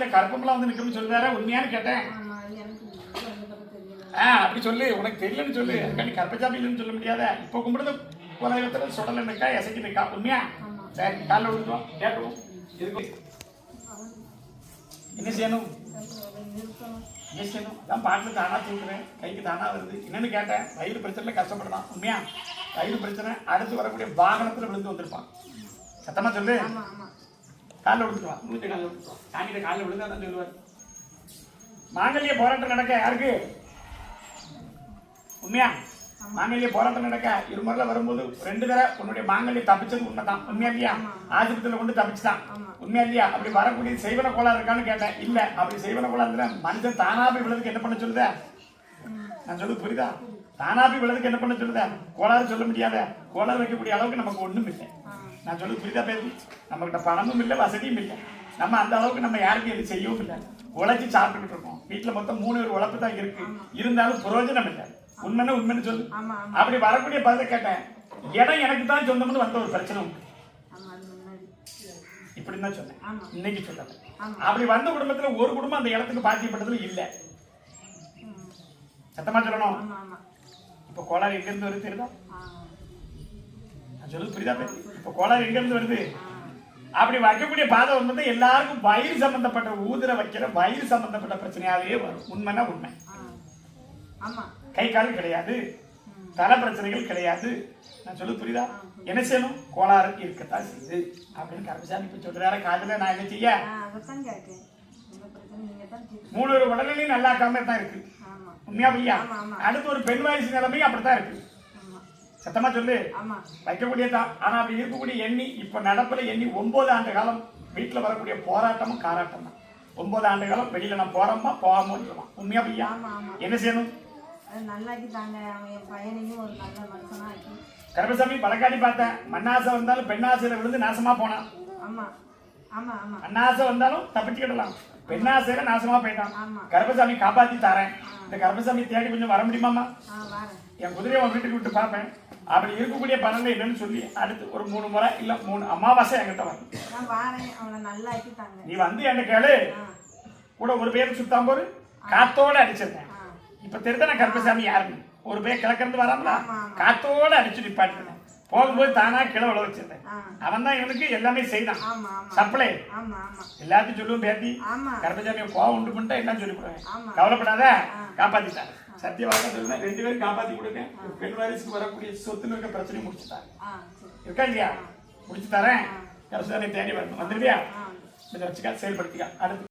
காலில கருப்பம்லாம் வந்து நிற்கும்னு சொல்லுறாரு உண்மையானு கேட்டேன். ஆ அப்படி சொல்லு உனக்கு தெரியலன்னு சொல்லு. அதுக்காண்டி கருப்பசாமி இல்லைன்னு சொல்ல முடியாத. இப்போ கும்பிடுறது குலதெய்வத்தில் சுடல நிற்கா எசைக்கு நிற்கா உண்மையா? சரி காலில் விழுந்துருவோம் கேட்டுருவோம். இருக்கு. என்ன செய்யணும்? என்ன செய்யணும்? அதான் பாட்டில் தானா தூக்குறேன் கைக்கு தானா வருது. என்னன்னு கேட்டேன். வயிறு பிரச்சனையில் கஷ்டப்படுறான் உண்மையா? வயிறு பிரச்சனை அடுத்து வரக்கூடிய வாகனத்தில் விழுந்து வந்திருப்பான். சத்தமா சொல்லு. காலில் விழுந்துருவான் மூத்த காலில் விழுந்துருவான் சாமியில காலில் விழுந்தா தான் சொல்லுவார். மாங்கல்ய போராட்டம் நடக்க யாருக்கு? உண்மையா? மாங்கல்ய போராட்டம் நடக்க இருமுறையில் வரும்போது ரெண்டு தடவை உன்னுடைய மாங்கல்யம் தப்பிச்சது உண்மைதான். உண்மையா இல்லையா? ஆஸ்பத்திரியில் கொண்டு தப்பிச்சுதான் உண்மையா இல்லையா? அப்படி வரக்கூடிய செய்வன கோளாறு இருக்கான்னு கேட்டேன். இல்ல அப்படி செய்வன கோளாறுல மனுஷன் தானா போய் விழுதுக்கு என்ன பண்ண சொல்லுத? நான் சொல்லுது புரியுதா? தானா போய் விழுதுக்கு என்ன பண்ண சொல்லுத? கோளாறு சொல்ல முடியாத? கோளாறு வைக்கக்கூடிய அளவுக்கு நமக்கு ஒண்ணும் இல்லை நான் சொல்லுது புரியுதா பேசி நம்ம கிட்ட பணமும் இல்லை வசதியும் இல்லை. நம்ம அந்த அளவுக்கு நம்ம யாருக்கும் எதுவும் செய்யவும் இல்லை. உழைச்சி சாப்பிட்டுக்கிட்டு இருக்கோம். வீட்டுல மொத்தம் மூணு பேர் உழைப்பு தான் இருக்கு. இருந்தாலும் பிரயோஜனம் இல்லை. உண்மைன்னு உண்மைன்னு சொல்லு. அப்படி வரக்கூடிய பதில கேட்டேன். இடம் எனக்கு தான் சொந்தம்னு வந்த ஒரு பிரச்சனை உண்டு. இப்படின்னு தான் சொன்னேன். இன்னைக்கு ஆமா. அப்படி வந்த குடும்பத்துல ஒரு குடும்பம் அந்த இடத்துக்கு பாத்தியப்பட்டதுல இல்ல. சத்தமா சொல்லணும். இப்ப கோளாறு எங்க இருந்து வருது தெரியுதா? நான் சொல்லுது புரியுதா பேசி? இப்ப கோளாறு எங்க இருந்து வருது? அப்படி வைக்கக்கூடிய பாதை வந்து எல்லாருக்கும் வயிறு சம்பந்தப்பட்ட ஊதுர வைக்கிற வயிறு சம்பந்தப்பட்ட பிரச்சனையாவே வரும். உண்மைன்னா உண்மை. கை கால் கிடையாது. தலை பிரச்சனைகள் கிடையாது. நான் சொல்லு புரியுதா? என்ன செய்யணும்? கோளாறு இருக்கத்தான் செய்யுது. அப்படின்னு கருமசாமி இப்ப சொல்றாரு. காதுல நான் என்ன செய்ய? மூணு ஒரு உடல்நிலையும் நல்லா இருக்காம தான் இருக்கு. உண்மையா பையா. அடுத்து ஒரு பெண் வயசு நிலைமையும் அப்படித்தான் இருக்கு. சத்தமா சொல்லு. ஆமா. வைக்கக்கூடிய தான் ஆனா அப்படி இருக்கக்கூடிய எண்ணி இப்ப நடப்புல எண்ணி ஒன்பது ஆண்டு காலம் வீட்டுல வரக்கூடிய போராட்டமும் காராட்டம் தான் ஒன்பது ஆண்டு காலம் வெளியில நான் போறோமா போகாமோன்னு சொல்லுவான் உண்மையா பையா என்ன செய்யணும்? நல்லாக்கி தாங்க அவன் என் பையனையும் ஒரு நல்ல மனுஷனா ஆக்கி கருப்பசாமி பழக்காடி பார்த்தேன். மண்ணாசை வந்தாலும் பெண்ணாசையில விழுந்து நாசமா போனான். ஆமா. ஆமா ஆமா. அண்ணாசை வந்தாலும் தப்பிச்சுக்கிடலாம். பெண்ணாசையில நாசமா போயிட்டான். கருப்பசாமி காப்பாத்தி தரேன். இந்த கருப்பசாமி தேடி கொஞ்சம் வர முடியுமாமா என் குதிரையை உன் வீட்டுக்கு விட்டு பார்ப்பேன். அப்படி இருக்கக்கூடிய பலன்கள் என்னன்னு சொல்லி அடுத்து ஒரு மூணு முறை இல்ல மூணு அமாவாசை என்கிட்ட தாங்க நீ வந்து என்ன கேளு? கூட ஒரு பேர் சுத்தாம போரு. காத்தோட அடிச்சிருக்கேன் ஆ. இப்ப நான் கருப்பசாமி யாருன்னு? ஒரு பேர் கிழக்கிருந்து வராங்களா. காத்தோட அடிச்சு நிப்பாட்டிருந்தேன். போகும்போது தானா கிளை உழ வச்சிருந்தேன். அவன் தான் இவனுக்கு எல்லாமே செய்தான். சப்ளை. எல்லாத்தையும் சொல்லுவோம் பேத்தி. கர்ப்பசாமியை கோவம் உண்டு பண்ணிட்டா எல்லாம் சொல்லி கொடுவேன் ஆமா. கவலைப்படாத. காப்பாத்திட்டாங்க சத்தியவாக சொல்லுவேன் ரெண்டு பேரும் காப்பாத்தி கொடுங்க. பெண் வாரிசுக்கு வரக்கூடிய சொத்துல இருக்க பிரச்சனையும் சரி. இருக்கா இல்லையா? முடிச்சு தரேன் கரசுதானை தேடி வரணும். வந்துருவியா இதை வச்சுக்கா செயல்படுத்திக்கா. அடுத்து